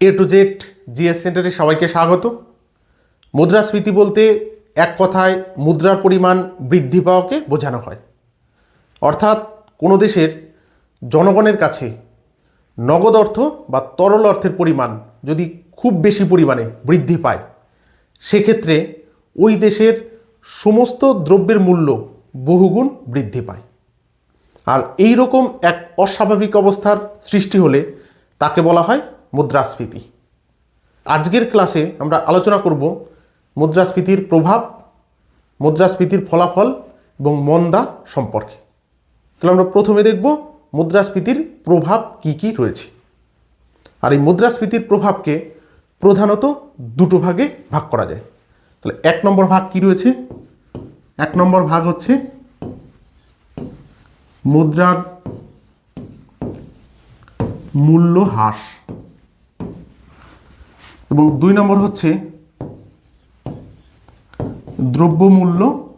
A to Z GS সেন্টারে সবাইকে স্বাগত। মুদ্রাস্ফীতি বলতে এক কথায় মুদ্রার পরিমাণ বৃদ্ধি পাওয়াকে বোঝানো হয়। অর্থাৎ কোনো দেশের জনগণের কাছে নগদ অর্থ বা তরল অর্থের পরিমাণ যদি খুব বেশি পরিমাণে বৃদ্ধি পায়, সেক্ষেত্রে ওই দেশের সমস্ত দ্রব্যের মূল্য বহুগুণ বৃদ্ধি পায়। আর এই রকম এক অস্বাভাবিক অবস্থার সৃষ্টি হলে তাকে বলা হয় মুদ্রাস্ফীতি। আজকের ক্লাসে আমরা আলোচনা করব মুদ্রাস্ফীতির প্রভাব, মুদ্রাস্ফীতির ফলাফল এবং মন্দা সম্পর্কে। তাহলে আমরা প্রথমে দেখব মুদ্রাস্ফীতির প্রভাব কি কি রয়েছে। আর এই মুদ্রাস্ফীতির প্রভাবকে প্রধানত দুটো ভাগে ভাগ করা যায়। তাহলে এক নম্বর ভাগ কি রয়েছে? এক নম্বর ভাগ হচ্ছে মুদ্রার মূল্য হ্রাস। এবং দুই নম্বর হচ্ছে দ্রব্যমূল্য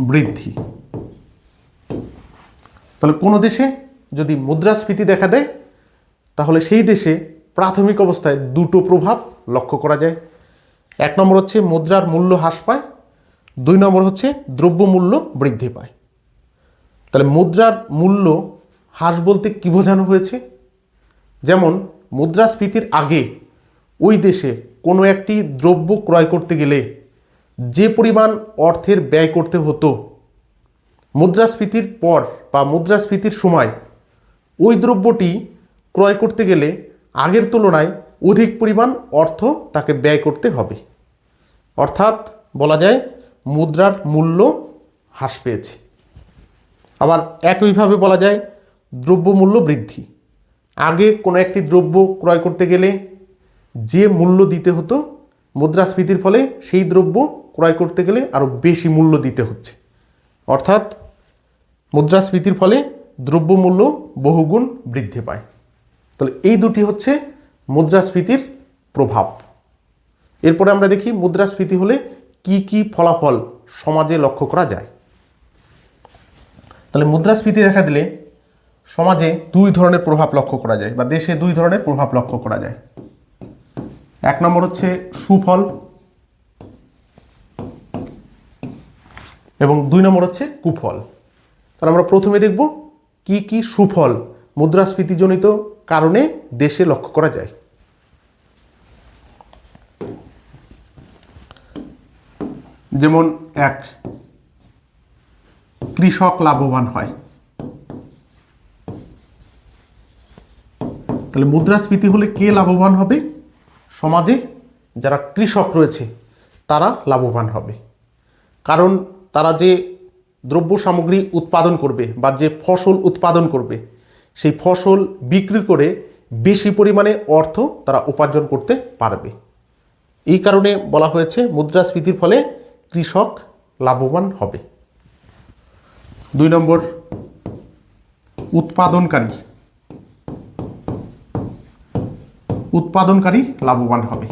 বৃদ্ধি। তাহলে কোনো দেশে যদি মুদ্রাস্ফীতি দেখা দেয়, তাহলে সেই দেশে প্রাথমিক অবস্থায় দুটো প্রভাব লক্ষ্য করা যায়। এক নম্বর হচ্ছে মুদ্রার মূল্য হ্রাস পায়, দুই নম্বর হচ্ছে দ্রব্যমূল্য বৃদ্ধি পায়। তাহলে মুদ্রার মূল্য হ্রাস বলতে কী বোঝানো হয়েছে? যেমন, মুদ্রাস্ফীতির আগে ওই দেশে কোনো একটি দ্রব্য ক্রয় করতে গেলে যে পরিমাণ অর্থের ব্যয় করতে হতো, মুদ্রাস্ফীতির পর বা মুদ্রাস্ফীতির সময় ওই দ্রব্যটি ক্রয় করতে গেলে আগের তুলনায় অধিক পরিমাণ অর্থ তাকে ব্যয় করতে হবে। অর্থাৎ বলা যায় মুদ্রার মূল্য হ্রাস পেয়েছে। আবার একইভাবে বলা যায় দ্রব্যমূল্য বৃদ্ধি। আগে কোনো একটি দ্রব্য ক্রয় করতে গেলে যে মূল্য দিতে হতো মুদ্রাস্ফীতির ফলে সেই দ্রব্য ক্রয় করতে গেলে আরও বেশি মূল্য দিতে হচ্ছে। অর্থাৎ মুদ্রাস্ফীতির ফলে দ্রব্যমূল্য বহুগুণ বৃদ্ধি পায়। তাহলে এই দুটি হচ্ছে মুদ্রাস্ফীতির প্রভাব। এরপরে আমরা দেখি মুদ্রাস্ফীতি হলে কি কি ফলাফল সমাজে লক্ষ্য করা যায়। তাহলে মুদ্রাস্ফীতি দেখা দিলে সমাজে দুই ধরনের প্রভাব লক্ষ্য করা যায় বা দেশে দুই ধরনের প্রভাব লক্ষ্য করা যায়। এক নম্বর হচ্ছে সুফল এবং দুই নম্বর হচ্ছে কুফল। তাহলে আমরা প্রথমে দেখব কি কি সুফল মুদ্রাস্ফীতিজনিত কারণে দেশে লক্ষ্য করা যায়। যেমন এক, কৃষক লাভবান হয়। তাহলে মুদ্রাস্ফীতি হলে কে লাভবান হবে? সমাজে যারা কৃষক রয়েছে, তারা লাভবান হবে। কারণ তারা যে দ্রব্য সামগ্রী উৎপাদন করবে বা যে ফসল উৎপাদন করবে, সেই ফসল বিক্রি করে বেশি পরিমাণে অর্থ তারা উপার্জন করতে পারবে। এই কারণে বলা হয়েছে, মুদ্রাস্ফীতির ফলে কৃষক লাভবান হবে। দুই নম্বর, উৎপাদনকারী। উৎপাদনকারী লাভবান হবে।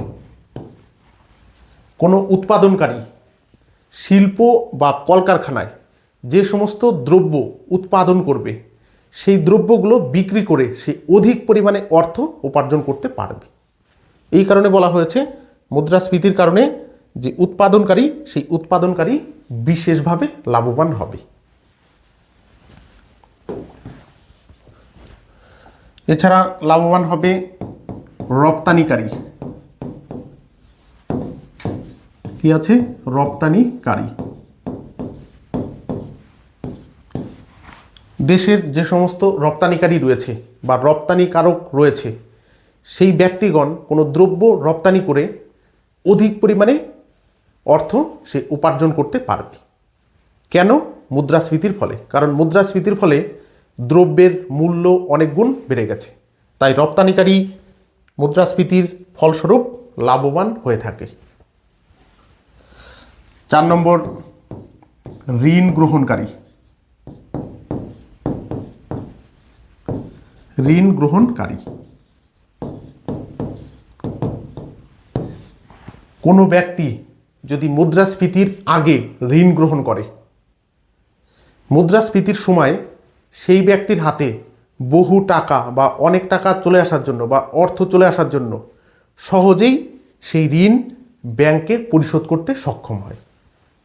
কোনো উৎপাদনকারী শিল্প বা কলকারখানায় যে সমস্ত দ্রব্য উৎপাদন করবে, সেই দ্রব্যগুলো বিক্রি করে সে অধিক পরিমাণে অর্থ উপার্জন করতে পারবে। এই কারণে বলা হয়েছে, মুদ্রাস্ফীতির কারণে যে উৎপাদনকারী, সেই উৎপাদনকারী বিশেষভাবে লাভবান হবে। এছাড়া লাভবান হবে রপ্তানিকারী। কি আছে? রপ্তানিকারী। দেশের যে সমস্ত রপ্তানিকারী রয়েছে বা রপ্তানিকারক রয়েছে, সেই ব্যক্তিগণ কোনো দ্রব্য রপ্তানি করে অধিক পরিমাণে অর্থ সে উপার্জন করতে পারবে। কেন? মুদ্রাস্ফীতির ফলে। কারণ মুদ্রাস্ফীতির ফলে দ্রব্যের মূল্য অনেক গুণ বেড়ে গেছে। তাই রপ্তানিকারী মুদ্রাস্ফীতির ফলস্বরূপ লাভবান হয়ে থাকে। চার নম্বর, ঋণ গ্রহণকারী। ঋণ গ্রহণকারী। কোনো ব্যক্তি যদি মুদ্রাস্ফীতির আগে ঋণ গ্রহণ করে, মুদ্রাস্ফীতির সময় সেই ব্যক্তির হাতে বহু টাকা বা অনেক টাকা চলে আসার জন্য বা অর্থ চলে আসার জন্য সহজেই সেই ঋণ ব্যাংকে পরিশোধ করতে সক্ষম হয়।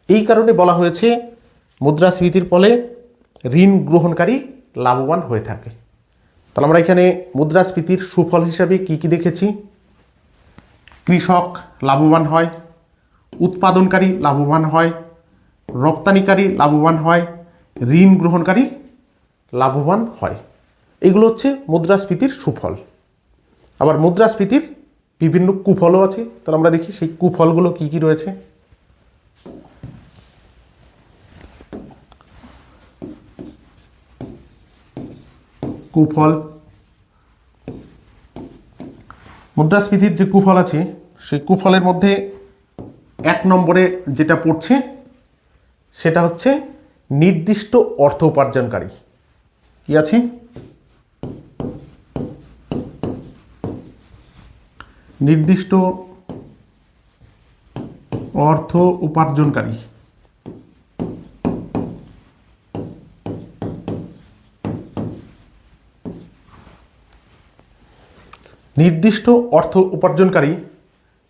এই কারণে বলা হয়েছে, মুদ্রাস্ফীতির ফলে ঋণ গ্রহণকারী লাভবান হয়ে থাকে। তাহলে আমরা এখানে মুদ্রাস্ফীতির সুফল হিসাবে কি কি দেখেছি? কৃষক লাভবান হয়, উৎপাদনকারী লাভবান হয়, রপ্তানিকারী লাভবান হয়, ঋণ গ্রহণকারী লাভবান হয়। এগুলো হচ্ছে মুদ্রাস্ফীতির সুফল। আবার মুদ্রাস্ফীতির বিভিন্ন কুফলও আছে। তাহলে আমরা দেখি সেই কুফলগুলো কি কি রয়েছে। কুফল। মুদ্রাস্ফীতির যে কুফল আছে, সেই কুফলের মধ্যে এক নম্বরে যেটা পড়ছে, সেটা হচ্ছে নির্দিষ্ট অর্থ উপার্জনকারী। কি আছে? নির্দিষ্ট অর্থ উপার্জনকারী। নির্দিষ্ট অর্থ উপার্জনকারী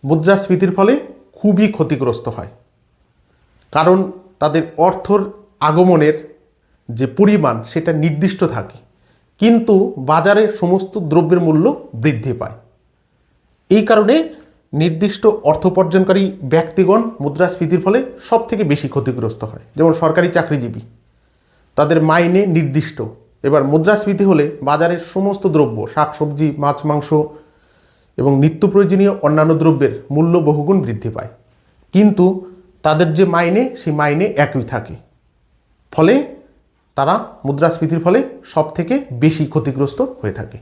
মুদ্রাস্ফীতির ফলে খুবই ক্ষতিগ্রস্ত হয়, কারণ তাদের অর্থর আগমনের যে পরিমাণ সেটা নির্দিষ্ট থাকে, কিন্তু বাজারে সমস্ত দ্রব্যের মূল্য বৃদ্ধি পায়। এই কারণে নির্দিষ্ট অর্থ উপার্জনকারী ব্যক্তিগণ মুদ্রাস্ফীতির ফলে সব থেকে বেশি ক্ষতিগ্রস্ত হয়। যেমন সরকারি চাকরিজীবী। তাদের মাইনে নির্দিষ্ট। এবার মুদ্রাস্ফীতি হলে বাজারের সমস্ত দ্রব্য, শাকসবজি, মাছ, মাংস এবং নিত্য প্রয়োজনীয় অন্যান্য দ্রব্যের মূল্য বহুগুণ বৃদ্ধি পায়। কিন্তু তাদের যে মাইনে, সেই মাইনে একই থাকে। ফলে তারা মুদ্রাস্ফীতির ফলে সব থেকে বেশি ক্ষতিগ্রস্ত হয়ে থাকে।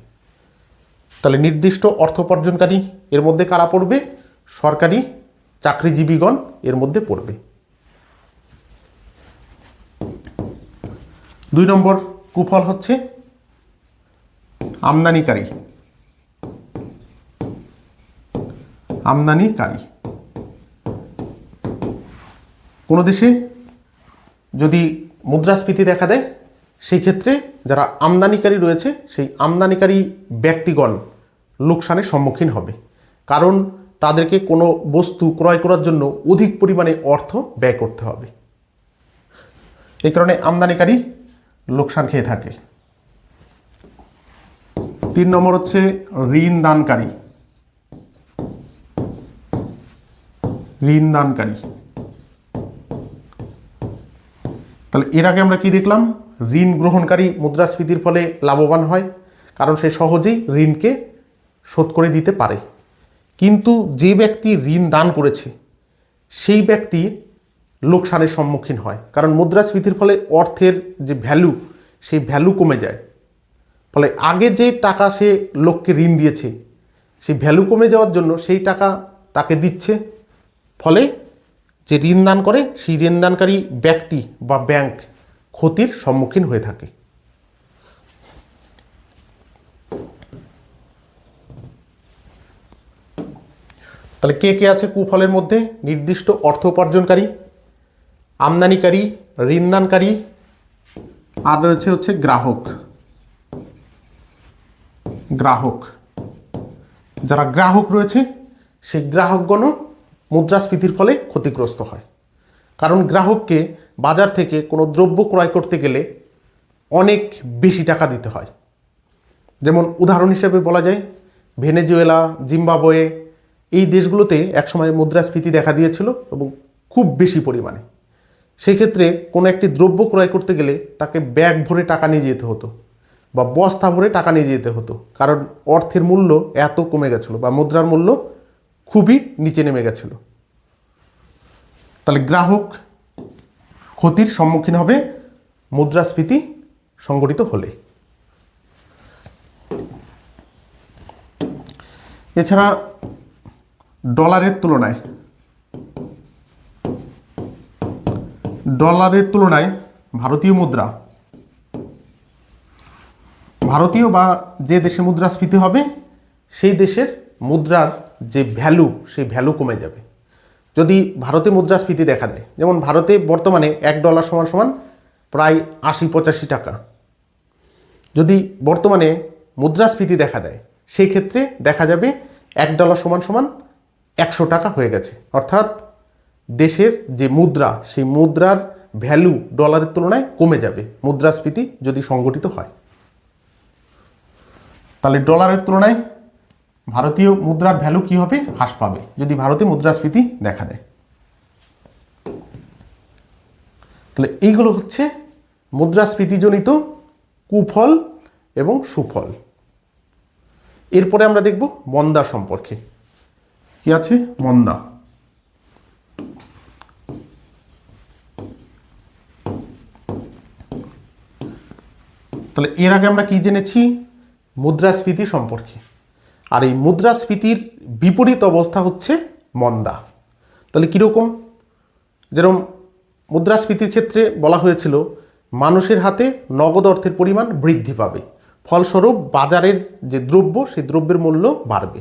তাহলে নির্দিষ্ট অর্থ উপার্জনকারী এর মধ্যে কারা পড়বে? সরকারি চাকরিজীবীগণ এর মধ্যে পড়বে। দুই নম্বর কুফল হচ্ছে আমদানিকারী। আমদানিকারী। কোনো দেশে যদি মুদ্রাস্ফীতি দেখা দেয় সেই ক্ষেত্রে যারা আমদানিকারী রয়েছে, সেই আমদানিকারী ব্যক্তিগণ লোকসানের সম্মুখীন হবে। কারণ তাদেরকে কোনো বস্তু ক্রয় করার জন্য অধিক পরিমাণে অর্থ ব্যয় করতে হবে। এই কারণে আমদানিকারী লোকসান খেয়ে থাকে। তিন নম্বর হচ্ছে ঋণ দানকারী। ঋণ দানকারী। তাহলে এর আগে আমরা কি দেখলাম? ঋণ গ্রহণকারী মুদ্রাস্ফীতির ফলে লাভবান হয়, কারণ সে সহজেই ঋণকে শোধ করে দিতে পারে। কিন্তু যে ব্যক্তি ঋণ দান করেছে, সেই ব্যক্তি লোকসানের সম্মুখীন হয়, কারণ মুদ্রাস্ফীতির ফলে অর্থের যে ভ্যালু সেই ভ্যালু কমে যায়। ফলে আগে যে টাকা সে লোককে ঋণ দিয়েছে, সেই ভ্যালু কমে যাওয়ার জন্য সেই টাকা তাকে দিচ্ছে। ফলে যে ঋণ দান করে, সেই ঋণ দানকারী ব্যক্তি বা ব্যাংক ক্ষতির সম্মুখীন হয়ে থাকে। তাহলে কে কে আছে কুফলের মধ্যে? নির্দিষ্ট অর্থ উপার্জনকারী, আমদানিকারী, ঋণদানকারী, আর রয়েছে হচ্ছে গ্রাহক। গ্রাহক। যারা গ্রাহক রয়েছে, সেই গ্রাহকগণও মুদ্রাস্ফীতির ফলে ক্ষতিগ্রস্ত হয়। কারণ গ্রাহককে বাজার থেকে কোনো দ্রব্য ক্রয় করতে গেলে অনেক বেশি টাকা দিতে হয়। যেমন উদাহরণ হিসেবে বলা যায়, ভেনেজুয়েলা, জিম্বাবয়ে এই দেশগুলোতে একসময় মুদ্রাস্ফীতি দেখা দিয়েছিল এবং খুব বেশি পরিমাণে। সেক্ষেত্রে কোনো একটি দ্রব্য ক্রয় করতে গেলে তাকে ব্যাগ ভরে টাকা নিয়ে যেতে হতো বা বস্তা ভরে টাকা নিয়ে যেতে হতো। কারণ অর্থের মূল্য এত কমে গেছিল বা মুদ্রার মূল্য খুবই নিচে নেমে গেছিল। তাহলে গ্রাহক ক্ষতির সম্মুখীন হবে মুদ্রাস্ফীতি সংগঠিত হলে। এছাড়া ডলারের তুলনায় ডলারের তুলনায় ভারতীয় মুদ্রা, ভারতীয় বা যে দেশে মুদ্রাস্ফীতি হবে, সেই দেশের মুদ্রার যে ভ্যালু সেই ভ্যালু কমে যাবে। যদি ভারতে মুদ্রাস্ফীতি দেখা দেয়, যেমন ভারতে বর্তমানে এক ডলার সমান সমান প্রায় আশি পঁচাশি টাকা। যদি বর্তমানে মুদ্রাস্ফীতি দেখা দেয়, সেই ক্ষেত্রে দেখা যাবে এক ডলার সমান সমান একশো টাকা হয়ে গেছে। অর্থাৎ দেশের যে মুদ্রা, সেই মুদ্রার ভ্যালু ডলারের তুলনায় কমে যাবে, মুদ্রাস্ফীতি যদি সংগঠিত হয়। তাহলে ডলারের তুলনায় ভারতীয় মুদ্রার ভ্যালু কি হবে? হ্রাস পাবে। যদি ভারতে মুদ্রাস্ফীতি দেখা দেয়। তাহলে এইগুলো হচ্ছে মুদ্রাস্ফীতিজনিত কুফল এবং সুফল। এরপরে আমরা দেখব মন্দা সম্পর্কে। কি আছে? মন্দা। তাহলে এর আগে আমরা কি জেনেছি? মুদ্রাস্ফীতি সম্পর্কে। আর এই মুদ্রাস্ফীতির বিপরীত অবস্থা হচ্ছে মন্দা। তাহলে কীরকম? যেরকম মুদ্রাস্ফীতির ক্ষেত্রে বলা হয়েছিল, মানুষের হাতে নগদ অর্থের পরিমাণ বৃদ্ধি পাবে, ফলস্বরূপ বাজারের যে দ্রব্য, সেই দ্রব্যের মূল্য বাড়বে।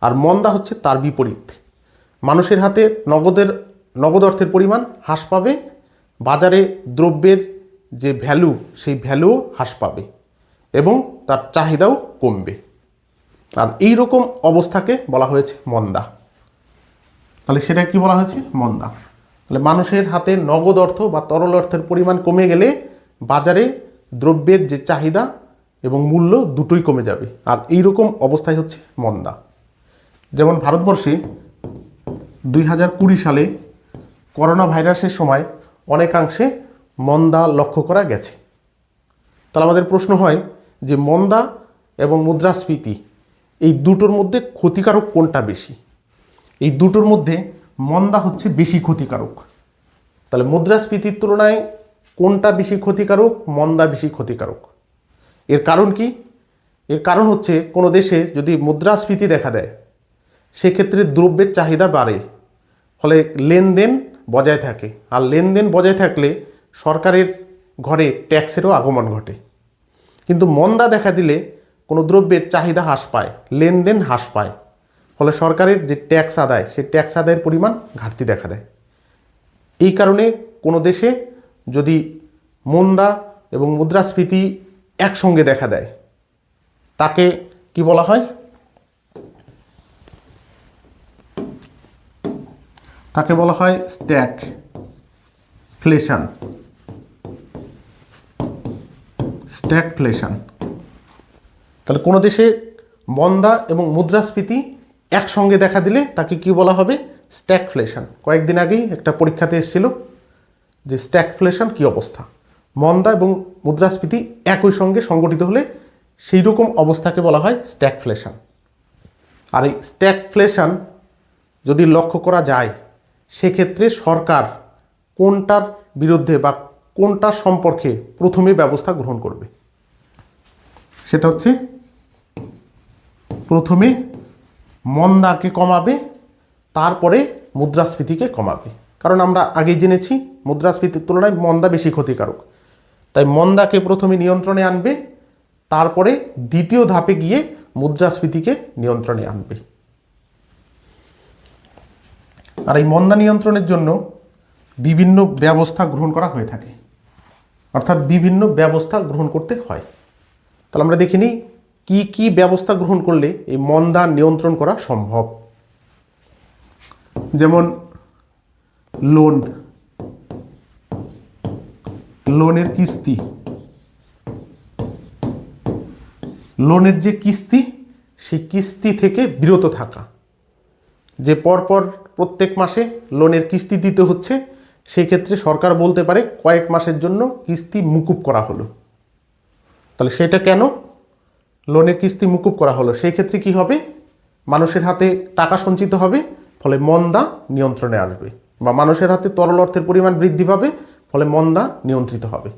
আর মন্দা হচ্ছে তার বিপরীত। মানুষের হাতে নগদের, নগদ অর্থের পরিমাণ হ্রাস পাবে, বাজারে দ্রব্যের যে ভ্যালু সেই ভ্যালুও হ্রাস পাবে এবং তার চাহিদাও কমবে। আর এই রকম অবস্থাকে বলা হয়েছে মন্দা। তাহলে সেটা কি বলা হয়েছে? মন্দা। তাহলে মানুষের হাতে নগদ অর্থ বা তরল অর্থের পরিমাণ কমে গেলে বাজারে দ্রব্যের যে চাহিদা এবং মূল্য দুটোই কমে যাবে। আর এই রকম অবস্থায় হচ্ছে মন্দা। যেমন ভারতবর্ষে দুই হাজার কুড়ি সালে করোনা ভাইরাসের সময় অনেকাংশে মন্দা লক্ষ্য করা গেছে। তাহলে আমাদের প্রশ্ন হয় যে মন্দা এবং মুদ্রাস্ফীতি এই দুটোর মধ্যে ক্ষতিকারক কোনটা বেশি? এই দুটোর মধ্যে মন্দা হচ্ছে বেশি ক্ষতিকারক। তাহলে মুদ্রাস্ফীতির তুলনায় কোনটা বেশি ক্ষতিকারক? মন্দা বেশি ক্ষতিকারক। এর কারণ কি? এর কারণ হচ্ছে কোনো দেশে যদি মুদ্রাস্ফীতি দেখা দেয়, সেক্ষেত্রে দ্রব্যের চাহিদা বাড়ে। ফলে লেনদেন বজায় থাকে। আর লেনদেন বজায় থাকলে সরকারের ঘরে ট্যাক্সেরও আগমন ঘটে। কিন্তু মন্দা দেখা দিলে কোনো দ্রব্যের চাহিদা হ্রাস পায়, লেনদেন হ্রাস পায়। ফলে সরকারের যে ট্যাক্স আদায়, সেই ট্যাক্স আদায়ের পরিমাণ ঘাটতি দেখা দেয়। এই কারণে কোনো দেশে যদি মন্দা এবং মুদ্রাস্ফীতি একসঙ্গে দেখা দেয়, তাকে কি বলা হয়? তাকে বলা হয় স্ট্যাক ফ্লেশন স্ট্যাকফ্লেশন। তাহলে কোনো দেশে মন্দা এবং মুদ্রাস্ফীতি একসঙ্গে দেখা দিলে তাকে কি বলা হবে? স্ট্যাকফ্লেশন। কয়েকদিন আগেই একটা পরীক্ষাতে এসেছিল যে স্ট্যাকফ্লেশন কি অবস্থা? মন্দা এবং মুদ্রাস্ফীতি একই সঙ্গে সংগঠিত হলে সেই রকম অবস্থাকে বলা হয় স্ট্যাকফ্লেশন। আর এই স্ট্যাকফ্লেশন যদি লক্ষ্য করা যায়, সেক্ষেত্রে সরকার কোনটার বিরুদ্ধে বা কোনটার সম্পর্কে প্রথমে ব্যবস্থা গ্রহণ করবে? সেটা হচ্ছে প্রথমে মন্দাকে কমাবে, তারপরে মুদ্রাস্ফীতিকে কমাবে। কারণ আমরা আগেই জেনেছি, মুদ্রাস্ফীতির তুলনায় মন্দা বেশি ক্ষতিকারক। তাই মন্দাকে প্রথমে নিয়ন্ত্রণে আনবে, তারপরে দ্বিতীয় ধাপে গিয়ে মুদ্রাস্ফীতিকে নিয়ন্ত্রণে আনবে। আর এই মন্দা নিয়ন্ত্রণের জন্য বিভিন্ন ব্যবস্থা গ্রহণ করা হয়ে থাকে। অর্থাৎ বিভিন্ন ব্যবস্থা গ্রহণ করতে হয়। তাহলে আমরা দেখে নিই কী কী ব্যবস্থা গ্রহণ করলে এই মন্দা নিয়ন্ত্রণ করা সম্ভব? যেমন লোন। লোনের কিস্তি। লোনের যে কিস্তি, সেই কিস্তি থেকে বিরত থাকা। যে পরপর প্রত্যেক মাসে লোনের কিস্তি দিতে হচ্ছে, সেই ক্ষেত্রে সরকার বলতে পারে কয়েক মাসের জন্য কিস্তি মুকুব করা হলো। তাহলে সেটা কেন? লোনের কিস্তি মুকুব করা হলো, সেই ক্ষেত্রে কি হবে? মানুষের হাতে টাকা সঞ্চিত হবে, ফলে মন্দা নিয়ন্ত্রণে আসবে বা মানুষের হাতে তরল অর্থের পরিমাণ বৃদ্ধি পাবে, ফলে মন্দা নিয়ন্ত্রিত হবে।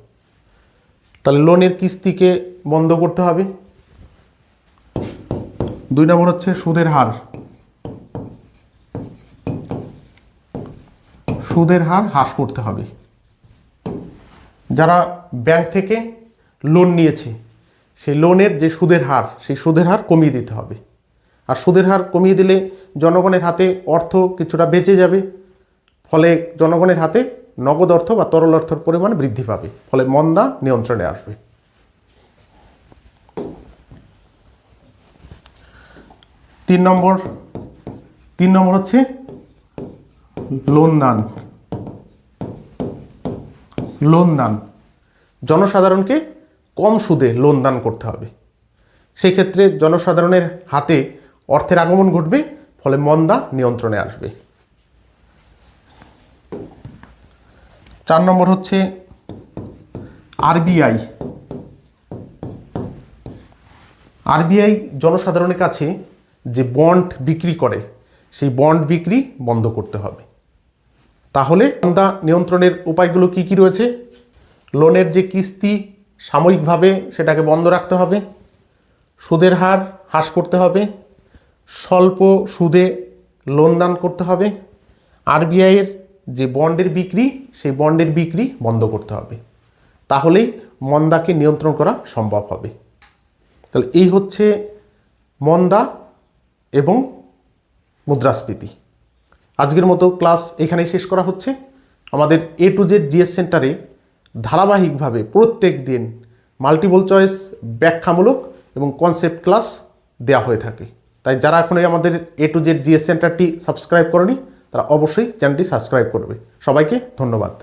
তাহলে লোনের কিস্তিকে বন্ধ করতে হবে। দুই নম্বর হচ্ছে সুদের হার। সুদের হার হ্রাস করতে হবে। যারা ব্যাংক থেকে লোন নিয়েছে সেই লোনের যে সুদের হার, সেই সুদের হার কমিয়ে দিতে হবে। আর সুদের হার কমিয়ে দিলে জনগণের হাতে অর্থ কিছুটা বেঁচে যাবে, ফলে জনগণের হাতে নগদ অর্থ বা তরল অর্থের পরিমাণ বৃদ্ধি পাবে, ফলে মন্দা নিয়ন্ত্রণে আসবে। তিন নম্বর তিন নম্বর হচ্ছে লোন দান লোন দান জনসাধারণকে কম সুদে লোন দান করতে হবে। সেই ক্ষেত্রে জনসাধারণের হাতে অর্থের আগমন ঘটবে, ফলে মন্দা নিয়ন্ত্রণে আসবে। চার নম্বর হচ্ছে আরবিআই। আরবিআই জনসাধারণের কাছে যে বন্ড বিক্রি করে, সেই বন্ড বিক্রি বন্ধ করতে হবে। তাহলে মন্দা নিয়ন্ত্রণের উপায়গুলো কি কি রয়েছে? লোনের যে কিস্তি সাময়িকভাবে সেটাকে বন্ধ রাখতে হবে, সুদের হার হ্রাস করতে হবে, স্বল্প সুদে লোন দান করতে হবে আরবিআইয়ের যে বন্ডের বিক্রি, সেই বন্ডের বিক্রি বন্ধ করতে হবে। তাহলেই মন্দাকে নিয়ন্ত্রণ করা সম্ভব হবে। তাহলে এই হচ্ছে মন্দা এবং মুদ্রাস্ফীতি। আজকের মতো ক্লাস এখানেই শেষ করা হচ্ছে। আমাদের এ টু জেড জিএস সেন্টারে ধারাবাহিকভাবে প্রত্যেক দিন মাল্টিপল চয়েস ব্যাখ্যামূলক এবং কনসেপ্ট ক্লাস দেওয়া হয়ে থাকে। তাই যারা এখন আমাদের এ টু জেড জিএস সেন্টারটি সাবস্ক্রাইব করেনি, তারা অবশ্যই চ্যানেলটি সাবস্ক্রাইব করবে। সবাইকে ধন্যবাদ।